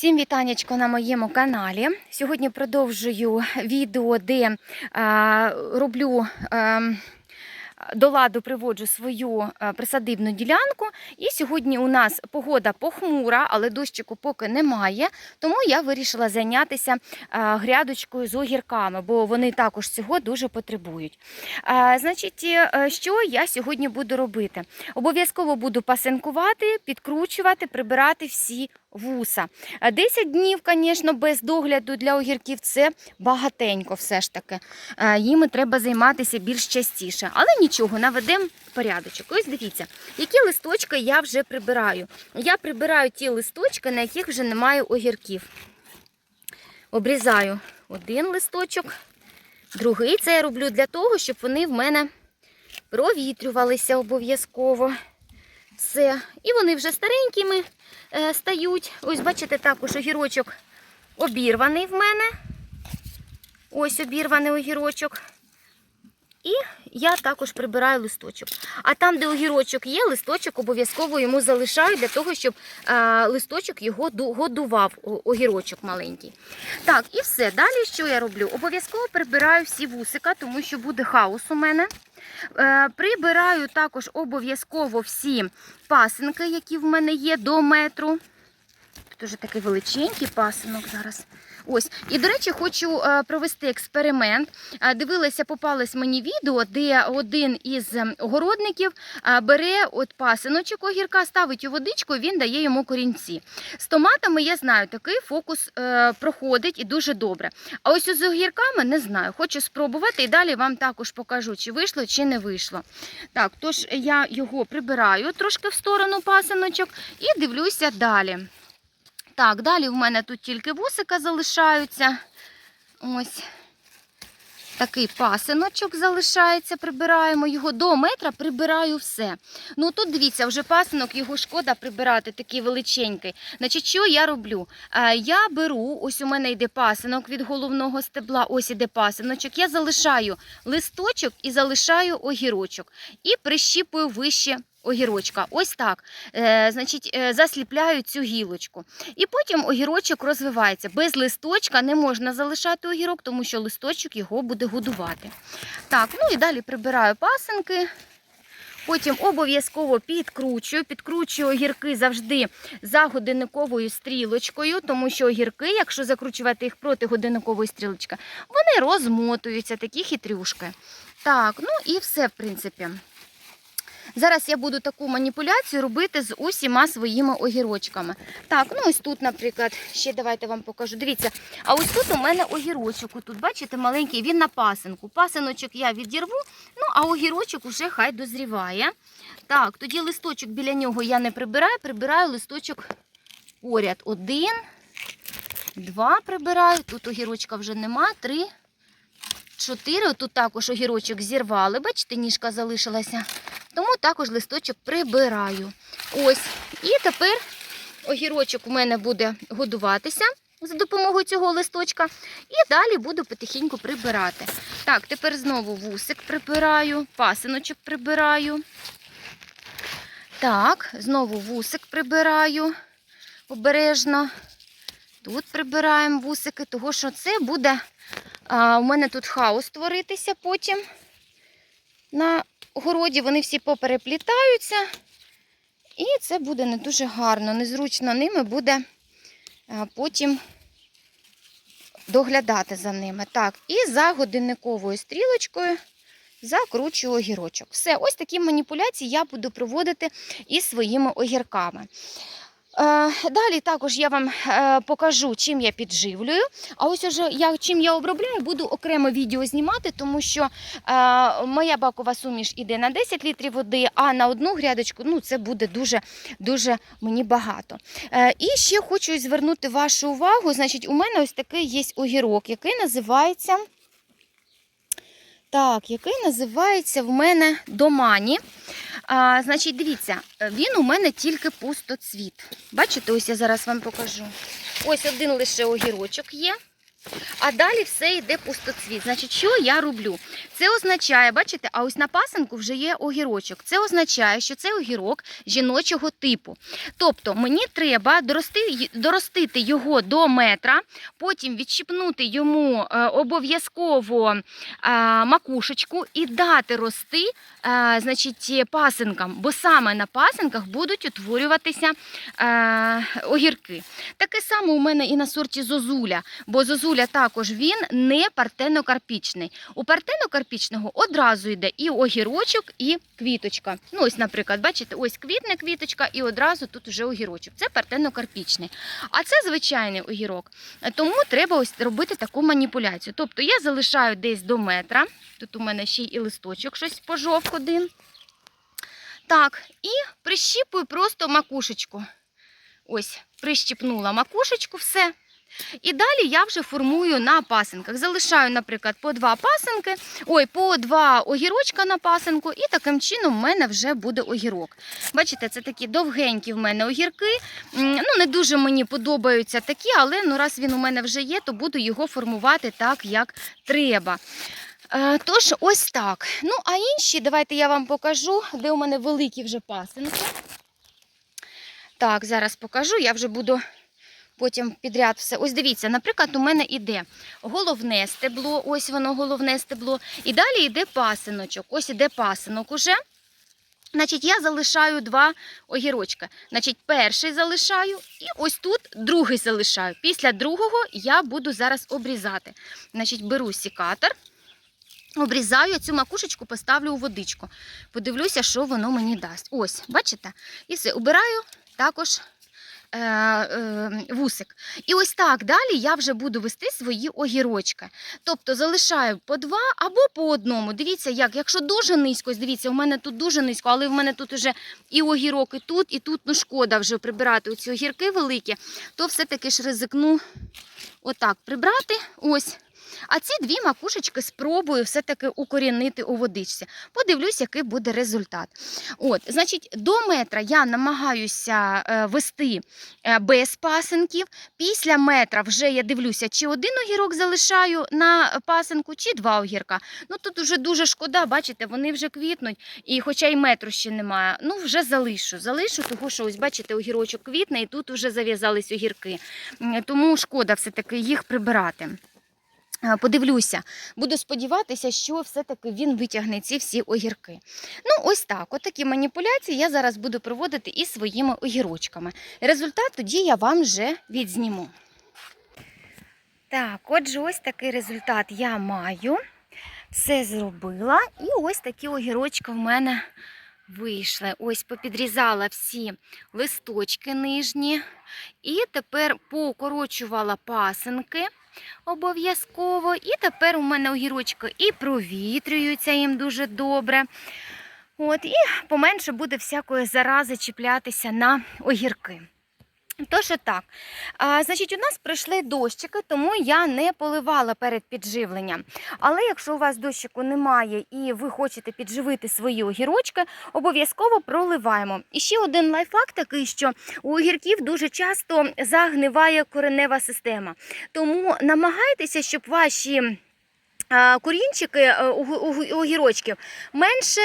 Всім вітанечко на моєму каналі. Сьогодні продовжую відео, де е, роблю. Е, до ладу приводжу свою е, присадибну ділянку. І сьогодні у нас погода похмура, але дощику поки немає. Тому я вирішила зайнятися е, грядочкою з огірками, бо вони також цього дуже потребують. Е, Значить, що я сьогодні буду робити? Обов'язково буду пасинкувати, підкручувати, прибирати всі вуса. Е, 10 днів, звісно, без догляду для огірків це багатенько все ж таки. Е, Їми треба займатися більш частіше. Але нічого, наведемо порядочок. Ось дивіться, які листочки я вже прибираю. Я прибираю ті листочки, на яких вже немає огірків. Обрізаю один листочок, другий це я роблю для того, щоб вони в мене провітрювалися обов'язково. Все. І вони вже старенькими е, стають. Ось, бачите, також огірочок обірваний в мене. Ось обірваний огірочок. І я також прибираю листочок. А там, де огірочок є, листочок обов'язково йому залишаю для того, щоб е, листочок його годував, огірочок маленький. Так, і все. Далі що я роблю? Обов'язково прибираю всі вусика, тому що буде хаос у мене. Е, прибираю також обов'язково всі пасинки, які в мене є до метру. Тут уже такий величенький пасинок зараз. Ось. І, до речі, хочу е, провести експеримент. Е, Дивилася, попалось мені відео, де один із огородників е, бере от пасиночок огірка, ставить у водичку, він дає йому корінці. З томатами я знаю, такий фокус проходить і дуже добре. А ось з огірками не знаю. Хочу спробувати і далі вам також покажу, чи вийшло, чи не вийшло. Так, тож я його прибираю трошки в сторону пасиночок і дивлюся далі. Так, далі в мене тут тільки вусика залишаються. Ось такий пасиночок залишається, прибираємо його до метра, прибираю все. Ну тут дивіться, вже пасинок, його шкода прибирати, такий величенький. Значить, що я роблю? Е, я беру, ось у мене йде пасинок від головного стебла, ось іде пасиночок. Я залишаю листочок і залишаю огірочок. І прищіпую вище огірочка. Ось так. Е, значить, е, засліпляю цю гілочку. І потім огірочок розвивається. Без листочка не можна залишати огірок, тому що листочок його буде годувати. Так, ну і далі прибираю пасинки. Потім обов'язково підкручую. Підкручую огірки завжди за годинниковою стрілочкою, тому що огірки, якщо закручувати їх проти годинникової стрілочки, вони розмотуються, такі хитрюшки. Так, ну і все, в принципі. Зараз я буду таку маніпуляцію робити з усіма своїми огірочками. Так, ну ось тут, наприклад, ще давайте вам покажу. Дивіться, а ось тут у мене огірочок. Тут, бачите, маленький, він на пасинку. Пасиночок я відірву, ну а огірочок уже хай дозріває. Так, тоді листочок біля нього я не прибираю, прибираю листочок поряд. Один, два прибираю. Тут огірочка вже нема, три. Чотири. Тут також огірочок зірвали. Бачите, ніжка залишилася. Тому також листочок прибираю. Ось. І тепер огірочок у мене буде годуватися за допомогою цього листочка. І далі буду потихеньку прибирати. Так, тепер знову вусик прибираю, пасиночок прибираю. Так, знову вусик прибираю обережно. Тут прибираємо вусики, тому що це буде а, у мене тут хаос творитися потім. На городі вони всі попереплітаються, і це буде не дуже гарно. Незручно ними буде потім доглядати за ними. Так, і за годинниковою стрілочкою закручую огірочок. Все, ось такі маніпуляції я буду проводити із своїми огірками. Е, Далі також я вам е, покажу, чим я підживлюю. А ось уже я, чим я обробляю, буду окремо відео знімати, тому що е, моя бакова суміш іде на 10 літрів води, а на одну грядочку ну, це буде дуже, дуже мені багато. І ще хочу звернути вашу увагу. Значить, у мене ось такий є огірок, який називається. Так, який називається в мене домані. А, значить, дивіться, він у мене тільки пустоцвіт. Бачите, ось я зараз вам покажу. Ось один лише огірочок є. А далі все йде пустоцвіт. Значить, що я роблю? Це означає, бачите, а ось на пасинку вже є огірочок. Це означає, що це огірок жіночого типу. Тобто мені треба дорости, доростити його до метра, потім відщипнути йому е, обов'язково е, макушечку і дати рости е, значить, пасинкам, бо саме на пасинках будуть утворюватися е, огірки. Таке саме у мене і на сорті зозуля, бо зозуля також він не партенокарпічний. У партенокарпічного одразу йде і огірочок, і квіточка. Ну, ось, наприклад, бачите, ось квітне квіточка, і одразу тут вже огірочок. Це партенокарпічний. А це звичайний огірок. Тому треба ось робити таку маніпуляцію. Тобто я залишаю десь до метра. Тут у мене ще й листочок щось пожовк один. Так, і прищіпую просто макушечку. Ось, прищіпнула макушечку, все. І далі я вже формую на пасинках. Залишаю, наприклад, по два пасинки, ой, по два огірочка на пасинку, і таким чином в мене вже буде огірок. Бачите, це такі довгенькі в мене огірки. Ну, не дуже мені подобаються такі, але ну, раз він у мене вже є, то буду його формувати так, як треба. Е, Тож, ось так. Ну, а інші, давайте я вам покажу, де у мене великі вже пасинки. Так, зараз покажу, я вже буду потім підряд все. Ось дивіться, наприклад, у мене іде головне стебло, ось воно головне стебло, і далі йде пасиночок. Ось іде пасинок уже. Значить, я залишаю два огірочка. Значить, перший залишаю і ось тут другий залишаю. Після другого я буду зараз обрізати. Значить, беру сікатор, обрізаю, цю макушечку поставлю у водичку. Подивлюся, що воно мені дасть. Ось, бачите? І все, убираю також вусик. І ось так далі я вже буду вести свої огірочки. Тобто залишаю по два або по одному. Дивіться, як, якщо дуже низько, дивіться, у мене тут дуже низько, але в мене тут вже і огірок, і тут, і тут, ну шкода вже прибирати оці огірки великі, то все-таки ж ризикну отак прибрати. Ось. А ці дві макушечки спробую все-таки укорінити у водичці. Подивлюсь, який буде результат. От, значить, до метра я намагаюся е, вести е, без пасинків. Після метра вже я дивлюся, чи один огірок залишаю на пасинку, чи два огірка. Ну тут вже дуже шкода, бачите, вони вже квітнуть, і хоча й метру ще немає. Ну вже залишу. Залишу, тому що ось бачите, огірочок квітне, і тут вже зав'язались огірки. Тому шкода все-таки їх прибирати. Подивлюся, буду сподіватися, що все-таки він витягне ці всі огірки. Ну, ось так. Отакі маніпуляції я зараз буду проводити із своїми огірочками. Результат тоді я вам вже відзніму. Так, отже, ось такий результат я маю. Все зробила. І ось такі огірочки в мене вийшли. Ось попідрізала всі листочки нижні. І тепер поукорочувала пасинки обов'язково. І тепер у мене огірочки і провітрюються їм дуже добре. От, і поменше буде всякої зарази чіплятися на огірки. Тож так, а, значить, у нас прийшли дощики, тому я не поливала перед підживленням. Але якщо у вас дощику немає і ви хочете підживити свої огірочки, обов'язково проливаємо. І ще один лайфхак такий, що у огірків дуже часто загниває коренева система. Тому намагайтеся, щоб ваші корінчики е, огірочків менше.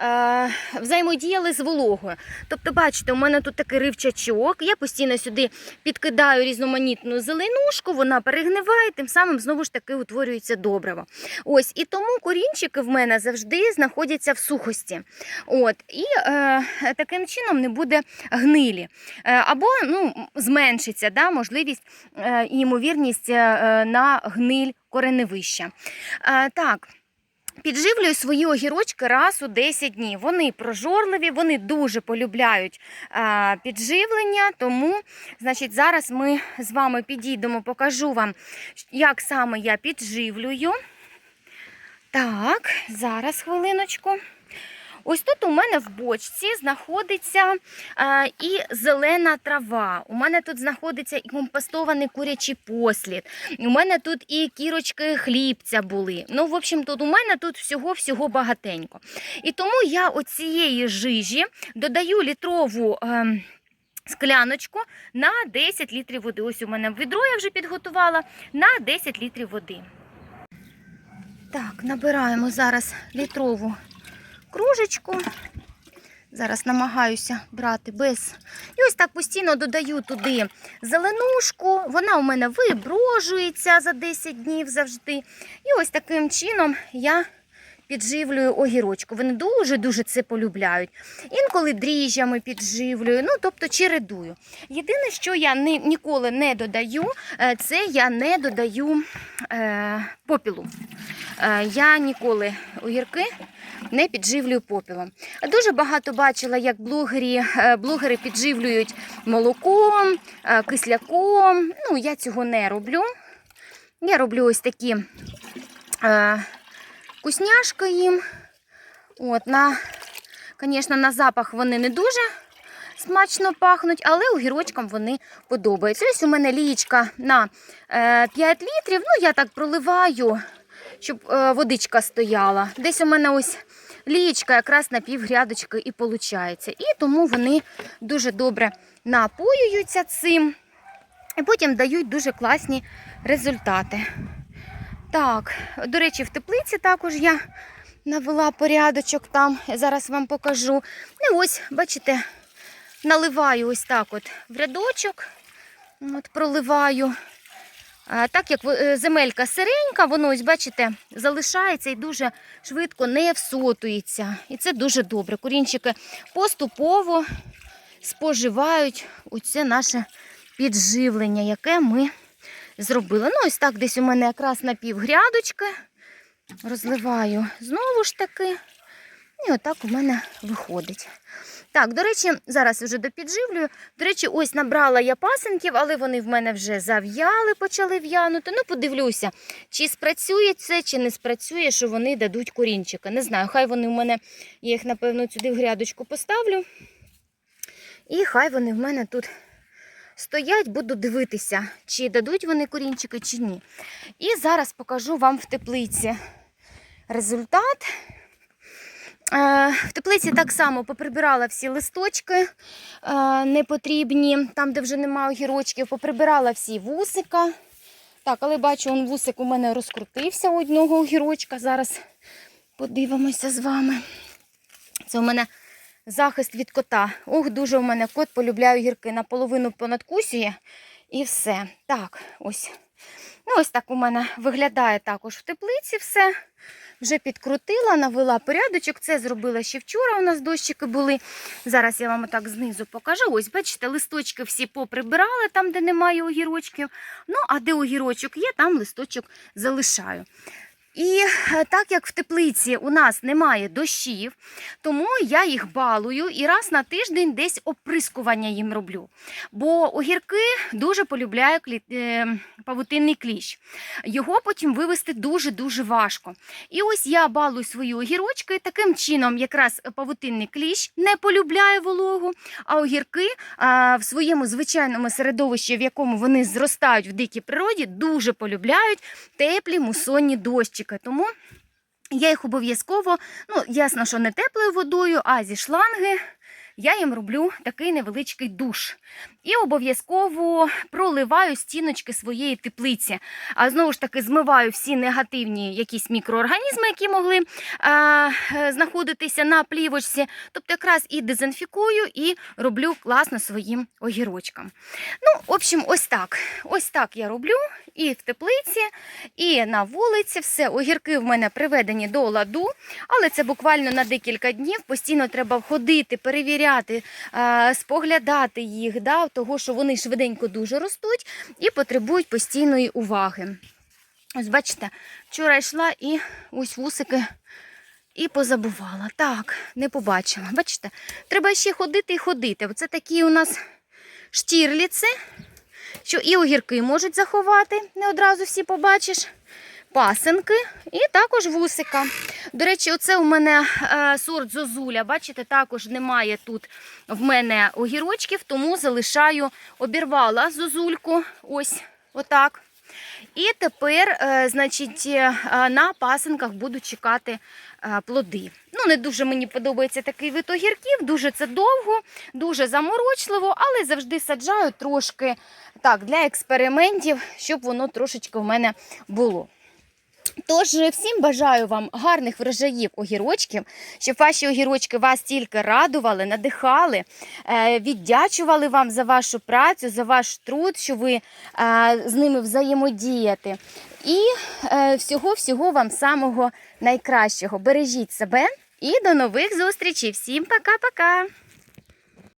Е, Взаємодіяли з вологою. Тобто, бачите, у мене тут такий ривчачок. Я постійно сюди підкидаю різноманітну зеленушку, вона перегниває, тим самим знову ж таки утворюється добриво. Ось, і тому корінчики в мене завжди знаходяться в сухості. От, і е, таким чином не буде гнилі. Е, або ну, зменшиться да, можливість е, і ймовірність на гниль кореневища. Е, так. Підживлюю свої огірочки раз у 10 днів. Вони прожорливі, вони дуже полюбляють підживлення. Тому, значить, зараз ми з вами підійдемо, покажу вам, як саме я підживлюю. Так, зараз хвилиночку. Ось тут у мене в бочці знаходиться е, і зелена трава. У мене тут знаходиться і компостований курячий послід. У мене тут і кірочки хлібця були. Ну, в общем, тут у мене тут всього-всього багатенько. І тому я оцієї жижі додаю літрову. Е, скляночку на 10 літрів води. Ось у мене відро я вже підготувала на 10 літрів води. Так, набираємо зараз літрову кружечку. Зараз намагаюся брати без. І ось так постійно додаю туди зеленушку. Вона у мене виброжується за 10 днів завжди. І ось таким чином я підживлюю огірочку. Вони дуже-дуже це полюбляють. Інколи дріжджами підживлюю, ну тобто чередую. Єдине, що я ні, ніколи не додаю, е, це я не додаю е, попілу. Е, я ніколи огірки не підживлюю попілом. Дуже багато бачила, як блогері, е, блогери підживлюють молоком, е, кисляком. Ну, я цього не роблю. Я роблю ось такі е, вкусняшки їм. От, на, звісно, на запах вони не дуже смачно пахнуть, але огірочкам вони подобаються. Ось у мене лієчка на е, 5 літрів. Ну, я так проливаю, щоб е, водичка стояла. Десь у мене ось лієчка якраз на півгрядочки і виходить. І тому вони дуже добре напоюються цим. І потім дають дуже класні результати. Так, до речі, в теплиці також я навела порядочок там. Я зараз вам покажу. І ось, бачите, наливаю ось так от в рядочок. От проливаю. Так як е, земелька сиренька, воно, ось, бачите, залишається і дуже швидко не всотується. І це дуже добре. Корінчики поступово споживають оце наше підживлення, яке ми зробили. Ну, ось так десь у мене якраз на півгрядочки. Розливаю знову ж таки. І отак у мене виходить. Так, до речі, зараз вже допідживлюю. До речі, ось набрала я пасенків, але вони в мене вже зав'яли, почали в'янути. Ну, подивлюся, чи спрацює це, чи не спрацює, що вони дадуть корінчика. Не знаю, хай вони в мене, я їх, напевно, сюди в грядочку поставлю. І хай вони в мене тут стоять, буду дивитися, чи дадуть вони корінчики, чи ні. І зараз покажу вам в теплиці результат. Е, В теплиці так само поприбирала всі листочки е, непотрібні, там, де вже немає огірочків, поприбирала всі вусика. Так, але бачу, он вусик у мене розкрутився у одного огірочка. Зараз подивимося з вами. Це у мене захист від кота. Ух, дуже у мене кот полюбляє огірки. Наполовину понадкусює і все. Так, ось. Ну, ось так у мене виглядає також в теплиці все. Вже підкрутила, навела порядочок. Це зробила ще вчора. У нас дощики були. Зараз я вам отак знизу покажу. Ось, бачите, листочки всі поприбирали там, де немає огірочків. Ну, а де огірочок є, там листочок залишаю. І е, так як в теплиці у нас немає дощів, тому я їх балую і раз на тиждень десь оприскування їм роблю. Бо огірки дуже полюбляє клі... е, павутинний кліщ. Його потім вивести дуже-дуже важко. І ось я балую свої огірочки. Таким чином, якраз павутинний кліщ не полюбляє вологу, а огірки в своєму звичайному середовищі, в якому вони зростають в дикій природі, дуже полюбляють теплі мусонні дощики. Тому я їх обов'язково, ну, ясно, що не теплою водою, а зі шланги. Я їм роблю такий невеличкий душ. І обов'язково проливаю стіночки своєї теплиці. А знову ж таки змиваю всі негативні якісь мікроорганізми, які могли а, е, знаходитися на плівочці. Тобто якраз і дезінфікую, і роблю класно своїм огірочкам. Ну, в общем, ось так. Ось так я роблю і в теплиці, і на вулиці. Все, огірки в мене приведені до ладу, але це буквально на декілька днів. Постійно треба входити, перевіряти, а, споглядати їх, да, того, що вони швиденько дуже ростуть і потребують постійної уваги. Ось бачите, вчора йшла і ось вусики і позабувала. Так, не побачила. Бачите, треба ще ходити і ходити. Оце такі у нас штірліци, що і огірки можуть заховати, не одразу всі побачиш. Пасенки і також вусика. До речі, оце у мене е, сорт зозуля. Бачите, також немає тут в мене огірочків, тому залишаю, обірвала зозульку. Ось отак. І тепер, е, значить, е, на пасенках буду чекати плоди. Ну, не дуже мені подобається такий вид огірків, дуже це довго, дуже заморочливо, але завжди саджаю трошки так, для експериментів, щоб воно трошечки в мене було. Тож всім бажаю вам гарних врожаїв огірочків, щоб ваші огірочки вас тільки радували, надихали, е, віддячували вам за вашу працю, за ваш труд, що ви е, з ними взаємодієте. І всього-всього вам самого найкращого. Бережіть себе і до нових зустрічей. Всім пока-пока!